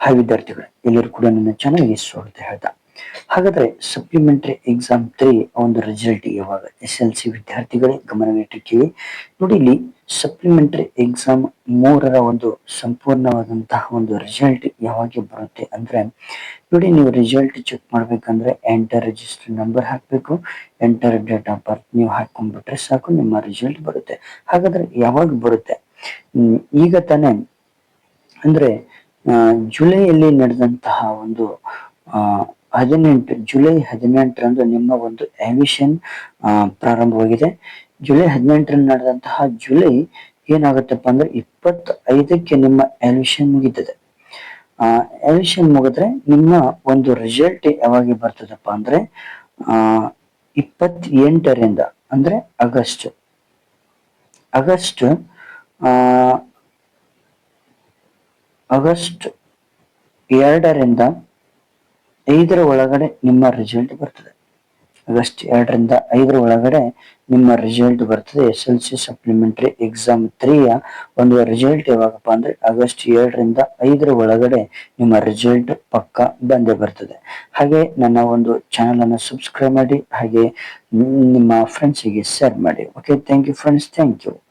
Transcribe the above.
Hi ವಿದ್ಯಾರ್ಥಿಗಳೇ, ಎಲ್ಲರೂ ಕೂಡ ನನ್ನ ಚಾನಲ್ಗೆ ಸ್ವಾಗತ ಹೇಳ್ತಾ. ಹಾಗಾದ್ರೆ ಸಪ್ಲಿಮೆಂಟರಿ ಎಕ್ಸಾಮ್ ತ್ರೀ ಒಂದು ರಿಸಲ್ಟ್ ಯಾವಾಗ ಎಸ್ ಎಲ್ ಸಿ ವಿದ್ಯಾರ್ಥಿಗಳೇ ಗಮನವಿಟ್ಟಿದ್ದೀವಿ ನೋಡಿ ಇಲ್ಲಿ ಸಪ್ಲಿಮೆಂಟರಿ ಎಕ್ಸಾಮ್ ಮೂರರ ಒಂದು ಸಂಪೂರ್ಣವಾದಂತಹ ಒಂದು ರಿಸಲ್ಟ್ ಯಾವಾಗ ಬರುತ್ತೆ ಅಂದ್ರೆ, ನೋಡಿ ನೀವು ರಿಸಲ್ಟ್ ಚೆಕ್ ಮಾಡ್ಬೇಕಂದ್ರೆ ಎಂಟರ್ ರಿಜಿಸ್ಟರ್ ನಂಬರ್ ಹಾಕಬೇಕು. ಎಂಟರ್ ಡೇಟ್ ಆಫ್ ಬರ್ತ್ ನೀವು ಹಾಕೊಂಡ್ಬಿಟ್ರೆ ಸಾಕು, ನಿಮ್ಮ ರಿಸಲ್ಟ್ ಬರುತ್ತೆ. ಹಾಗಾದ್ರೆ ಯಾವಾಗ ಬರುತ್ತೆ? ಈಗ ತಾನೇ ಅಂದ್ರೆ ಜುಲೈಯಲ್ಲಿ ನಡೆದಂತಹ ಒಂದು ಹದಿನೆಂಟು, ಜುಲೈ ಹದಿನೆಂಟರಂದು ನಿಮ್ಮ ಒಂದು ಎಮಿಷನ್ ಪ್ರಾರಂಭವಾಗಿದೆ. ಜುಲೈ ಹದಿನೆಂಟರಂದು ನಡೆದಂತಹ ಜುಲೈ ಏನಾಗುತ್ತಪ್ಪ ಅಂದ್ರೆ ಇಪ್ಪತ್ತೈದಕ್ಕೆ ನಿಮ್ಮ ಎಮಿಷನ್ ಮುಗಿತದೆ. ಆ, ಎಮಿಷನ್ ಮುಗಿದ್ರೆ ನಿಮ್ಮ ಒಂದು ರಿಸಲ್ಟ್ ಯಾವಾಗ ಬರ್ತದಪ್ಪ ಅಂದ್ರೆ, ಆ, ಇಪ್ಪತ್ತೆಂಟರಿಂದ ಅಂದ್ರೆ ಆಗಸ್ಟ್. ಆಗಸ್ಟ್, ಆ ಆಗಸ್ಟ್ ಎರಡರಿಂದ ಐದರ ಒಳಗಡೆ ನಿಮ್ಮ ರಿಸಲ್ಟ್ ಬರ್ತದೆ. ಆಗಸ್ಟ್ ಎರಡರಿಂದ ಐದರ ಒಳಗಡೆ ನಿಮ್ಮ ರಿಸಲ್ಟ್ ಬರ್ತದೆ. S L C supplementary exam ತ್ರೀಯ ಒಂದು ರಿಸಲ್ಟ್ ಯಾವಾಗಪ್ಪ ಅಂದ್ರೆ ಆಗಸ್ಟ್ ಎರಡರಿಂದ ಐದರ ಒಳಗಡೆ ನಿಮ್ಮ ರಿಸಲ್ಟ್ ಪಕ್ಕ ಬಂದೇ ಬರ್ತದೆ. ಹಾಗೆ ನನ್ನ ಒಂದು ಚಾನಲ್ ಅನ್ನು ಸಬ್ಸ್ಕ್ರೈಬ್ ಮಾಡಿ, ಹಾಗೆ ನಿಮ್ಮ ಫ್ರೆಂಡ್ಸಿಗೆ ಶೇರ್ ಮಾಡಿ. Okay thank you friends thank you